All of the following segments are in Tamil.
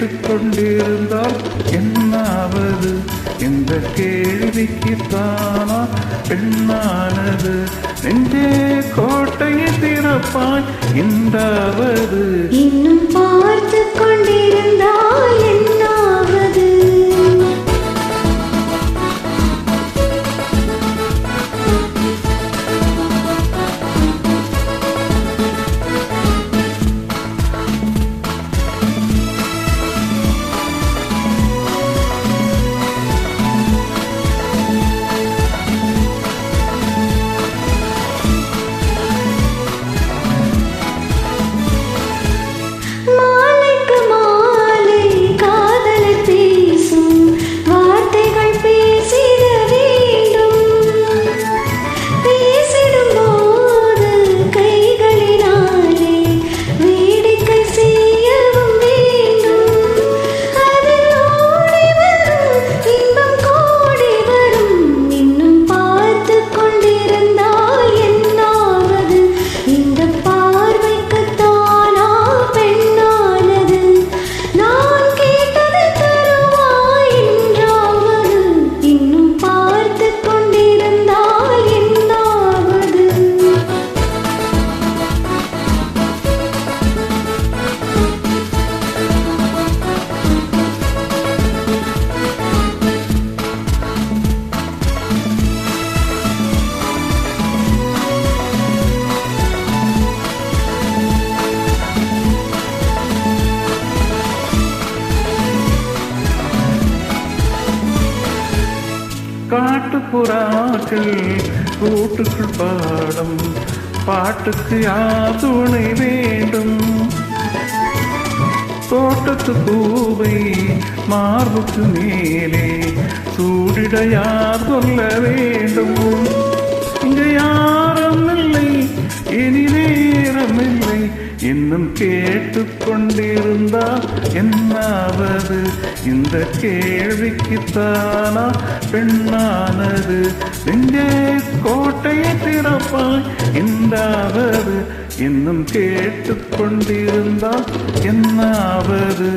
கேட்டுக்கொண்டிருந்தால் என்னாவது? இந்த கேள்விக்கு தானா பெண்ணானது? நெஞ்சே கோட்டையை திறப்பாய் இன்றாவது இன்னும் பார்த்து கொண்டிருந்தால் என்ன காட்டுப்புறாக்கள் கூட்டுக்குள் பாடம் பாட்டுக்கு யார் துணை வேண்டும் தோட்டத்து பூவை மார்புக்கு மேலே சூடிட யார் சொல்ல வேண்டும் இங்க யாரும் இல்லை இனி நேரம் இல்லை இன்னும் கேட்டுக்கொண்டிருந்தால் என்னாவது? இந்த கேள்விக்குத்தானா பெண்ணானது? நெஞ்சே கோட்டையை திறப்பாய் என்றாவது இன்னும் கேட்டுக்கொண்டிருந்தால் என்னாவது?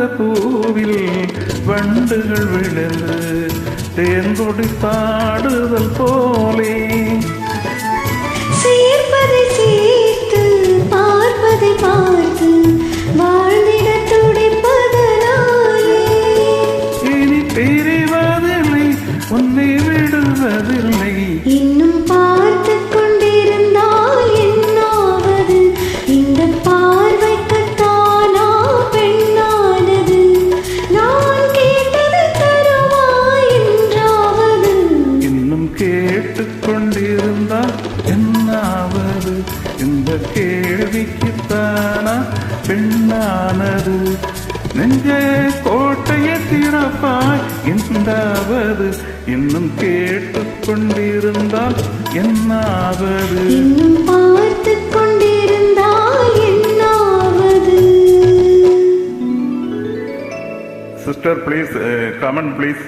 செண்பக பூவில் வண்டுகள் விழுந்து தேன்கொடி பாடுதல் போலே. சேர்ப்பதை சேர்த்து பார்ப்பதை பார்த்து வாழ்ந்திட துடிப்பதனாலே. இனி பிரிவதில்லை உன்னை விடுவதில்லை. கேட்டுக்கொண்டிருந்தால் என்னாவது? இந்த கேள்விக்கு தானா பெண்ணானது? நெஞ்சே கோட்டையை திறப்பாய் என்றாவது இன்னும் கேட்டுக்கொண்டிருந்தால் என்னாவது? இன்னும் பார்த்து கொண்டிருந்தால் என்னாவது? Sister please comment please